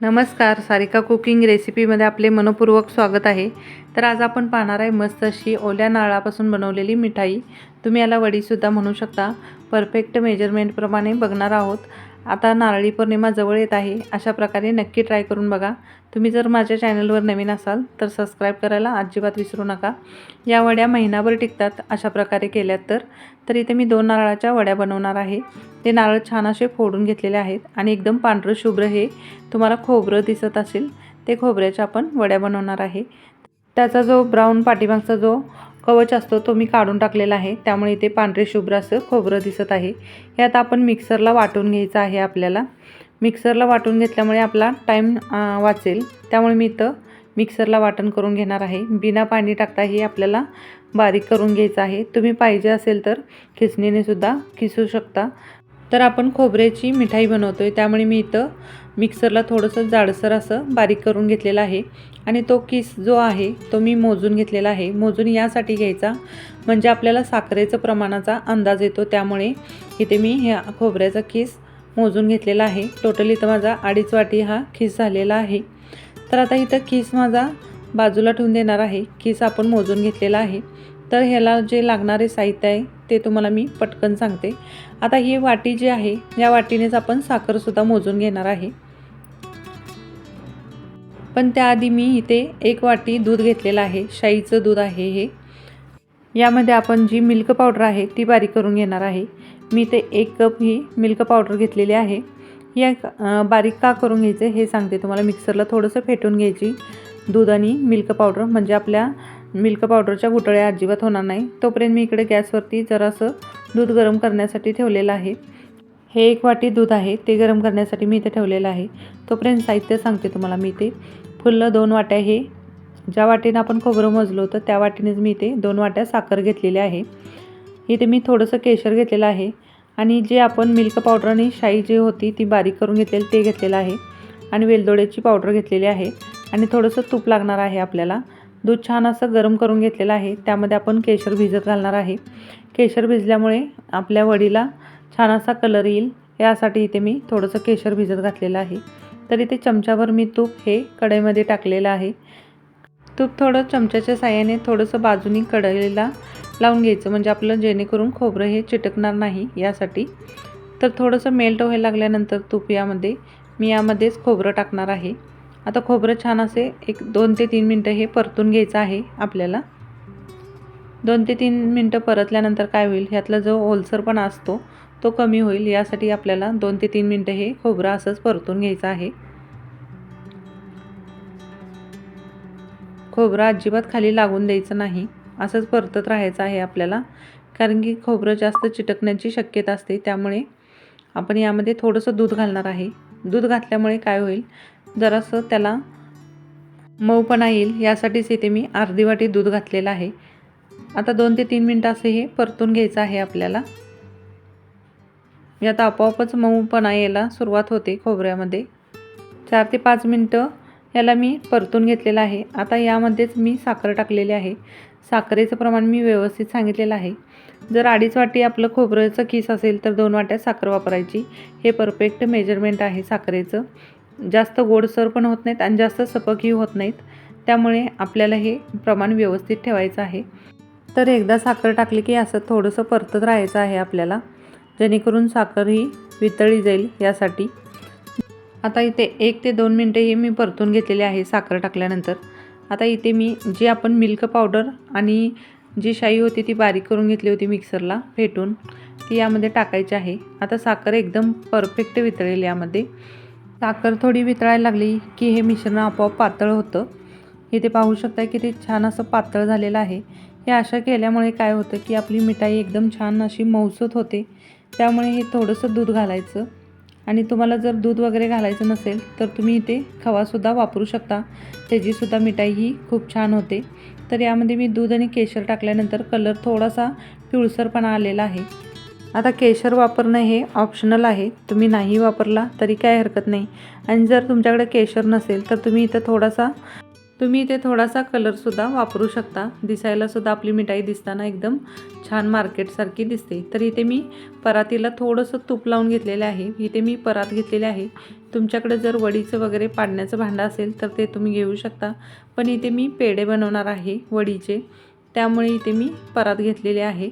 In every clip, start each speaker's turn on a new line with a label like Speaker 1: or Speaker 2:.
Speaker 1: नमस्कार सारिका कुकिंग रेसिपीमध्ये आपले मनपूर्वक स्वागत आहे. तर आज आपण पाहणार आहे मस्त अशी ओल्या नारळापासून बनवलेली मिठाई. तुम्ही याला वडीसुद्धा म्हणू शकता. परफेक्ट मेजरमेंटप्रमाणे बघणार आहोत. आता नारळी पौर्णिमा जवळ येत आहे. अशा प्रकारे नक्की ट्राय करून बघा. तुम्ही जर माझ्या चॅनलवर नवीन असाल तर सबस्क्राईब करायला अजिबात विसरू नका. या वड्या महिनाभर टिकतात अशा प्रकारे केल्यात तर. तर इथे मी दोन नारळाच्या वड्या बनवणार आहे. ते नारळ छान असे फोडून घेतलेले आहेत आणि एकदम पांढरं शुभ्र हे तुम्हाला खोबरं दिसत असेल ते खोबऱ्याच्या आपण वड्या बनवणार आहे. त्याचा जो ब्राऊन पाठीमागचा जो कवच असतो तो मी काढून टाकलेला आहे. त्यामुळे इथे पांढरे शुभ्र असं खोबरं दिसत आहे. हे आता आपण मिक्सरला वाटून घ्यायचं आहे आपल्याला. मिक्सरला वाटून घेतल्यामुळे आपला टाईम वाचेल. त्यामुळे मी इथं मिक्सरला वाटण करून घेणार आहे. बिना पाणी टाकता हे आपल्याला बारीक करून घ्यायचं आहे. तुम्ही पाहिजे असेल तर खिसणीनेसुद्धा खिसू शकता. तर आपण खोबऱ्याची मिठाई बनवतो आहे त्यामुळे मी इथं मिक्सरला थोडंसं जाडसर असं बारीक करून घेतलेलं आहे. आणि तो किस जो आहे तो मी मोजून घेतलेला आहे. मोजून यासाठी घ्यायचा म्हणजे आपल्याला साखरेचं प्रमाणाचा अंदाज येतो. त्यामुळे इथे मी ह्या खोबऱ्याचा किस मोजून घेतलेला आहे. टोटल इथं माझा अडीच वाटी हा खिस झालेला आहे. तर आता इथं खिस माझा बाजूला ठेवून देणार आहे. खिस आपण मोजून घेतलेला आहे. तर ह्याला जे लागणारे साहित्य आहे ते तुम्हाला मी पटकन सांगते. आता ही वाटी जी आहे या वाटीनेच आपण साखरसुद्धा मोजून घेणार आहे. पण त्याआधी मी इथे एक वाटी दूध घेतलेलं आहे शाईचं दूध आहे हे. यामध्ये आपण जी मिल्क पावडर आहे ती बारीक करून घेणार आहे. मी ते एक कप ही मिल्क पावडर घेतलेली आहे. या बारीक का करून घ्यायचं हे सांगते तुम्हाला. मिक्सरला थोडंसं फेटून घ्यायची दूध आणि मिल्क पावडर म्हणजे आपल्या मिल्क पावडरच्या गुटळ्या अजिबात होणार नाही. तोपर्यंत मी इकडे गॅसवरती जरासं दूध गरम करण्यासाठी ठेवलेलं आहे. हे एक वाटी दूध आहे ते गरम करण्यासाठी मी इथे ठेवलेलं आहे. तोपर्यंत साहित्य सांगते तुम्हाला मी ते फुल्लं दोन वाट्या हे ज्या वाटीनं आपण खोबरं मोजलं होतं त्या वाटीनेच मी इथे दोन वाट्या साखर घेतलेली आहे. इथे मी थोडंसं केशर घेतलेलं आहे आणि जे आपण मिल्क पावडर आणि शाई जी होती ती बारीक करून घेतलेली ते घेतलेलं आहे. आणि वेलदोड्याची पावडर घेतलेली आहे. आणि थोडंसं तूप लागणार आहे आपल्याला. दूध छान असं गरम करून घेतलेलं आहे. त्यामध्ये आपण केशर भिजत घालणार आहे. केशर भिजल्यामुळे आपल्या वडीला छान असा कलर येईल. यासाठी इथे मी थोडंसं केशर भिजत घातलेलं आहे. तर इथे चमच्याभर मी तूप हे कढईमध्ये टाकलेलं आहे. तूप थोडं चमच्याच्या साह्याने थोडंसं बाजूनी कढईला लावून घ्यायचं. म्हणजे आपलं जेणेकरून खोबरं हे चिटकणार नाही यासाठी. तर थोडंसं मेल्ट व्हायला लागल्यानंतर तूप यामध्ये मी यामध्येच खोबरं टाकणार आहे. आता खोबरं छान असे एक दोन ते तीन मिनटं हे परतून घ्यायचं आहे आपल्याला. दोन ते तीन मिनटं परतल्यानंतर काय होईल? ह्यातला जो ओलसरपणा असतो तो कमी होईल. यासाठी आपल्याला दोन ते तीन मिनटं हे खोबरं असंच परतून घ्यायचं आहे. खोबरं अजिबात खाली लागून द्यायचं नाही. असंच परतत राहायचं आहे आपल्याला. कारण की खोबरं जास्त चिटकण्याची शक्यता असते. त्यामुळे आपण यामध्ये थोडंसं दूध घालणार आहे. दूध घातल्यामुळे काय होईल? जरासं त्याला मऊपणा येईल यासाठीच इथे मी अर्धी वाटी दूध घातलेलं आहे. आता दोन ते तीन मिनटं असे हे परतून घ्यायचं आहे आपल्याला. यात आपोआपच मऊपणा यायला सुरुवात होते खोबऱ्यामध्ये. चार ते पाच मिनटं याला मी परतून घेतलेलं आहे. आता यामध्येच मी साखर टाकलेली आहे. साखरेचं प्रमाण मी व्यवस्थित सांगितलेलं आहे. जर अडीच वाटी आपलं खोबऱ्याचं खीस असेल तर दोन वाट्या साखर वापरायची. हे परफेक्ट मेजरमेंट आहे साखरेचं. जास्त गोडसर पण होत नाहीत आणि जास्त सपकही होत नाहीत. त्यामुळे आपल्याला हे प्रमाण व्यवस्थित ठेवायचं आहे. तर एकदा साखर टाकली की असं थोडंसं परतत राहायचं आहे आपल्याला. जेणेकरून साखर ही वितळी जाईल यासाठी. आता इथे एक ते दोन मिनटं हे मी परतून घेतलेले आहे साखर टाकल्यानंतर. आता इथे मी जी आपण मिल्क पावडर आणि जी शाई होती ती बारीक करून घेतली होती मिक्सरला फेटून ती यामध्ये टाकायची आहे. आता साखर एकदम परफेक्ट वितळेल यामध्ये. साखर थोडी वितळायला लागली की हे मिश्रण आपोआप पातळ होतं. इथे पाहू शकता की ते छान असं पातळ झालेलं आहे. हे अशा केल्यामुळे काय होतं की आपली मिठाई एकदम छान अशी मऊसत होते. त्यामुळे हे थोडंसं दूध घालायचं. आणि तुम्हाला जर दूध वगैरे घालायचं नसेल तर तुम्ही इथे खवासुद्धा वापरू शकता. त्याचीसुद्धा मिठाई ही खूप छान होते. तर यामध्ये मी दूध आणि केशर टाकल्यानंतर कलर थोडासा पिवळसरपणा आलेला आहे. आता केशर वापरणं हे ऑप्शनल आहे. तुम्ही नाही वापरला तरी काय हरकत नाही. आणि जर तुमच्याकडे केशर नसेल तर तुम्ही इथं थोडासा तुम्ही इथे थोडासा कलरसुद्धा वापरू शकता. दिसायलासुद्धा आपली मिठाई दिसताना एकदम छान मार्केटसारखी दिसते. तर इथे मी परातीला थोडंसं तूप लावून घेतलेलं आहे. इथे मी परात घेतलेले आहे. तुमच्याकडे जर वडीचं वगैरे पाडण्याचं भांडं असेल तर ते तुम्ही घेऊ शकता. पण इथे मी पेढे बनवणार आहे वडीचे. त्यामुळे इथे मी परात घेतलेले आहे.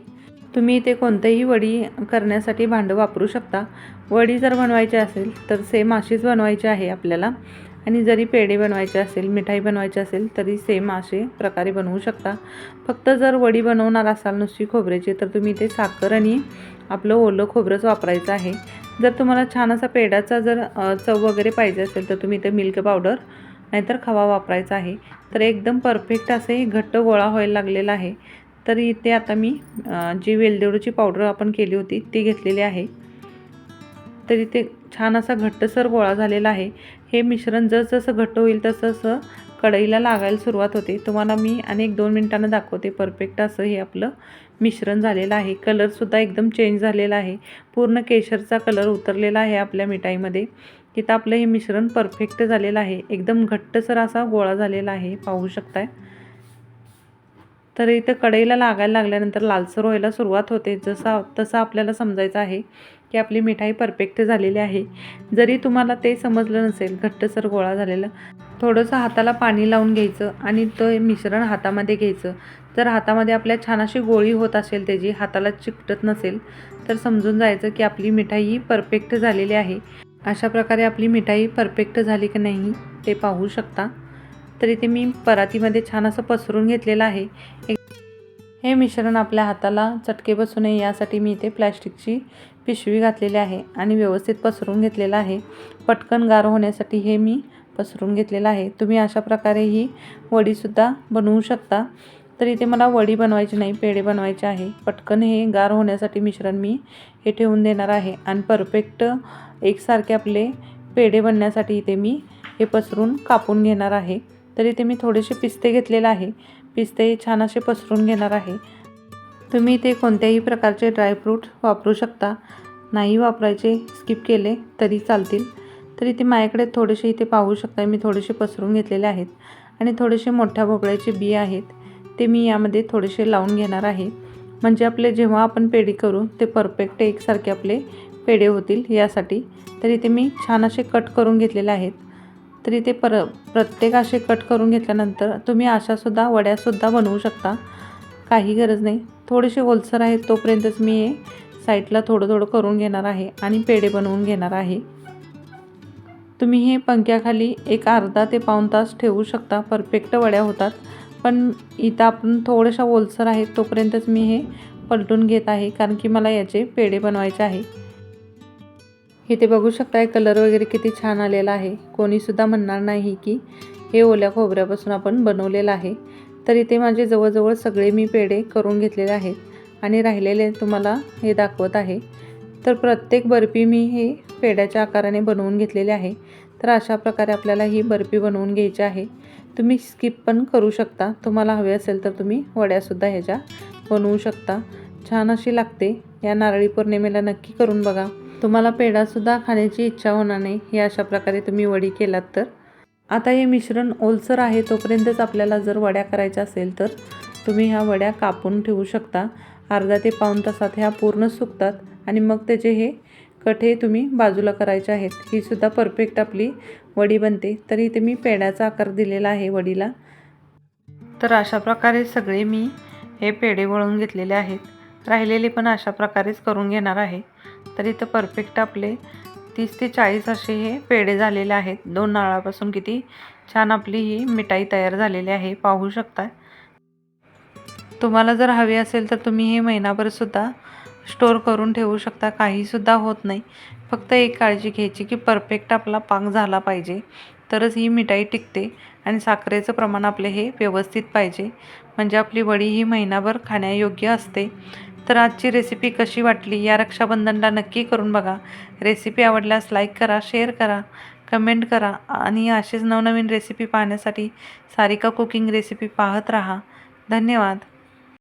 Speaker 1: तुम्ही इथे कोणतेही वडी करण्यासाठी भांडं वापरू शकता. वडी जर बनवायची असेल तर सेम अशीच बनवायची आहे आपल्याला. आणि जरी पेढे बनवायचे असेल मिठाई बनवायची असेल तरी सेम असे प्रकारे बनवू शकता. फक्त जर वडी बनवणार असाल नुसती खोबऱ्याची तर तुम्ही ते साखर आणि आपलं ओलं खोबरंच वापरायचं आहे. जर तुम्हाला छान असा पेढ्याचा जर चव वगैरे पाहिजे असेल तर तुम्ही ते मिल्क पावडर नाहीतर खवा वापरायचा आहे. तर एकदम परफेक्ट असे घट्ट गोळा व्हायला लागलेला आहे. तर इथे आता मी जी वेलदेडूची पावडर आपण केली होती ती घेतलेली आहे. तर इथे छान असा घट्टसर गोळा झालेला आहे. हे मिश्रण जसजसं घट्ट होईल तसं तसं कढईला लागायला सुरुवात होते. तुम्हाला मी आणि एक दोन मिनटानं दाखवते. परफेक्ट असं हे आपलं मिश्रण झालेलं आहे. कलरसुद्धा एकदम चेंज झालेला आहे. पूर्ण केशरचा कलर उतरलेला आहे आपल्या मिठाईमध्ये. तिथं आपलं हे मिश्रण परफेक्ट झालेलं आहे. एकदम घट्टसर असा गोळा झालेला आहे. पाहू शकताय? तर इथं कढईला लागायला लागल्यानंतर लालसर व्हायला सुरुवात होते. जसा तसं आपल्याला समजायचं आहे की आपली मिठाई परफेक्ट झालेली आहे. जरी तुम्हाला ते समजलं नसेल घट्टसर गोळा झालेलं थोडंसं हाताला पाणी लावून घ्यायचं आणि ते मिश्रण हातामध्ये घ्यायचं. जर हातामध्ये आपल्या छान अशी गोळी होत असेल त्याची हाताला चिकटत नसेल तर समजून जायचं की आपली मिठाई ही परफेक्ट झालेली आहे. अशा प्रकारे आपली मिठाई परफेक्ट झाली की नाही ते पाहू शकता. तर इथे मी परातीमध्ये छान असं पसरून घेतलेलं आहे. एक- हे मिश्रण आपल्या हाताला चटके बसू नये यासाठी मी इथे प्लॅस्टिकची पिशवी घातलेली आहे आणि व्यवस्थित पसरून घेतलेलं आहे. पटकन गार होण्यासाठी हे मी पसरून घेतलेलं आहे. तुम्ही अशा प्रकारे ही वडीसुद्धा बनवू शकता. तर इथे मला वडी बनवायची नाही पेढे बनवायचे आहे. पटकन हे गार होण्यासाठी मिश्रण मी हे ठेवून देणार आहे आणि परफेक्ट एकसारखे आपले पेढे बनण्यासाठी इथे मी हे पसरून कापून घेणार आहे. तर इथे मी थोडेसे पिस्ते घेतलेले आहे. पिस्ते छान असे पसरून घेणार आहे. तुम्ही ते कोणत्याही प्रकारचे ड्रायफ्रूट वापरू शकता. नाही वापरायचे स्किप केले तरी चालतील. तर इथे माझ्याकडे थोडेसे इथे पाहू शकता. मी थोडेसे पसरून घेतलेले आहेत. आणि थोडेसे मोठ्या भोपळ्याचे बी आहेत. ते मी यामध्ये थोडेसे लावून घेणार आहे. म्हणजे आपले जेव्हा आपण पेढे करू ते परफेक्ट एकसारखे आपले पेढे होतील यासाठी. तर इथे मी छान असे कट करून घेतलेले आहेत. तरी ते पर प्रत्येक असे कट करून घेतल्यानंतर तुम्ही अशासुद्धा वड्यासुद्धा बनवू शकता. काही गरज नाही. थोडेसे ओलसर आहेत तोपर्यंतच मी हे साईडला थोडं थोडं करून घेणार आहे आणि पेढे बनवून घेणार आहे. तुम्ही हे पंख्याखाली एक अर्धा ते पाऊण तास ठेवू शकता. परफेक्ट वड्या होतात. पण इथं आपण थोड्याशा ओलसर आहेत तोपर्यंतच मी हे पलटून घेत आहे. कारण की मला याचे पेढे बनवायचे आहे. इथे बघू शकताय कलर वगैरे किती छान आलेला आहे. कोणीसुद्धा म्हणणार नाही की हे ओल्या खोबऱ्यापासून आपण बनवलेलं आहे. तर इथे माझे जवळजवळ सगळे मी पेढे करून घेतलेले आहेत आणि राहिलेले तुम्हाला हे दाखवत आहे. तर प्रत्येक बर्फी मी हे पेढ्याच्या आकाराने बनवून घेतलेले आहे. तर अशा प्रकारे आपल्याला ही बर्फी बनवून घ्यायची आहे. तुम्ही स्किप पण करू शकता. तुम्हाला हवे असेल तर तुम्ही वड्यासुद्धा ह्याच्या बनवू शकता. छान अशी लागते. या नारळी पौर्णिमेला नक्की करून बघा. तुम्हाला पेढासुद्धा खाण्याची इच्छा होणार नाही. हे अशा प्रकारे तुम्ही वडी केलात तर. आता हे मिश्रण ओलसर आहे तोपर्यंतच आपल्याला जर वड्या करायच्या असेल तर तुम्ही ह्या वड्या कापून ठेवू शकता. अर्धा ते पाऊण तासात ह्या पूर्ण सुकतात आणि मग त्याचे हे कठे तुम्ही बाजूला करायचे आहेत. ही सुद्धा परफेक्ट आपली वडी बनते. तर इथे मी पेढ्याचा आकार दिलेला आहे वडीला. तर अशा प्रकारे सगळे मी हे पेढे वळून घेतलेले आहेत. राहिलेले पण अशा प्रकारेच करून घेणार आहे. तर इथं परफेक्ट आपले तीस ते चाळीस असे हे पेढे झालेले आहेत. दोन नाळापासून किती छान आपली ही मिठाई तयार झालेली आहे. पाहू शकता. तुम्हाला जर हवी असेल तर तुम्ही हे महिनाभरसुद्धा स्टोअर करून ठेवू शकता. काहीसुद्धा होत नाही. फक्त एक काळजी घ्यायची की परफेक्ट आपला पाक झाला पाहिजे. तरच ही मिठाई टिकते आणि साखरेचं प्रमाण आपले हे व्यवस्थित पाहिजे. म्हणजे आपली वडी ही महिनाभर खाण्यायोग्य असते. तर आजची रेसिपी कशी वाटली या रक्षाबंधनला नक्की करून बघा. रेसिपी आवडल्यास लाईक करा शेअर करा कमेंट करा आणि असेच नवनवीन रेसिपी पाहण्यासाठी सारिका कुकिंग रेसिपी पाहत राहा. धन्यवाद.